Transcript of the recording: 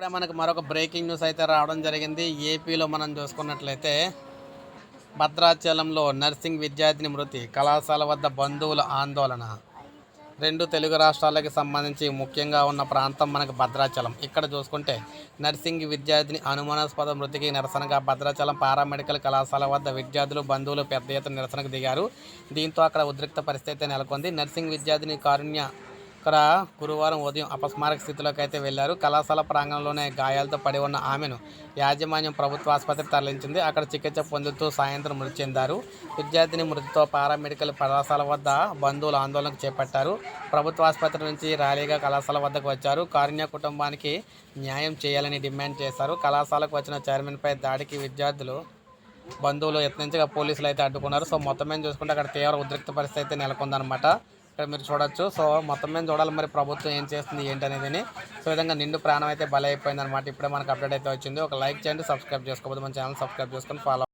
ఇప్పుడే మనకు మరొక బ్రేకింగ్ న్యూస్ అయితే రావడం జరిగింది. ఏపీలో మనం చూసుకున్నట్లయితే భద్రాచలంలో నర్సింగ్ విద్యార్థిని మృతి కళాశాల వద్ద బంధువుల ఆందోళన. రెండు తెలుగు రాష్ట్రాలకి సంబంధించి ముఖ్యంగా ఉన్న ప్రాంతం మనకు భద్రాచలం. ఇక్కడ చూసుకుంటే నర్సింగ్ విద్యార్థిని అనుమానాస్పద మృతికి నిరసనగా భద్రాచలం పారామెడికల్ కళాశాల వద్ద విద్యార్థులు బంధువులు పెద్ద ఎత్తున నిరసనకు దిగారు. దీంతో అక్కడ ఉద్రిక్త పరిస్థితి నెలకొంది. నర్సింగ్ విద్యార్థిని కారుణ్య ఇక్కడ గురువారం ఉదయం అపస్మారక స్థితిలోకి అయితే వెళ్ళారు కళాశాల ప్రాంగణంలోనే గాయాలతో పడి ఉన్న ఆమెను యాజమాన్యం ప్రభుత్వ ఆసుపత్రి తరలించింది. అక్కడ చికిత్స పొందుతూ సాయంత్రం మృతి చెందారు. విద్యార్థిని మృతితో పారామెడికల్ కళాశాల వద్ద బంధువులు ఆందోళనకు చేపట్టారు. ప్రభుత్వ ఆసుపత్రి నుంచి ర్యాలీగా కళాశాల వద్దకు వచ్చారు. కారుణ్య కుటుంబానికి న్యాయం చేయాలని డిమాండ్ చేశారు. కళాశాలకు వచ్చిన చైర్మన్పై దాడికి విద్యార్థులు బంధువులు యత్నించగా పోలీసులు అయితే అడ్డుకున్నారు. సో మొత్తం మీద చూసుకుంటే అక్కడ తీవ్ర ఉద్రిక్త పరిస్థితి అయితే నెలకొందనమాట ఇక్కడ మీరు చూడొచ్చు. సో మొత్తం మీద చూడాలి మరి ప్రభుత్వం ఏం చేస్తుంది ఏంటి అనేది సో విధంగా నిండు ప్రాణం అయితే బలైపోయింది అనమాట ఇప్పుడే మనకు అప్డేట్ అయితే వచ్చింది. ఒక లైక్ చేయండి సబ్స్క్రైబ్ చేసుకోకపోతే మన ఛానల్ సబ్స్క్రైబ్ చేసుకొని ఫాలో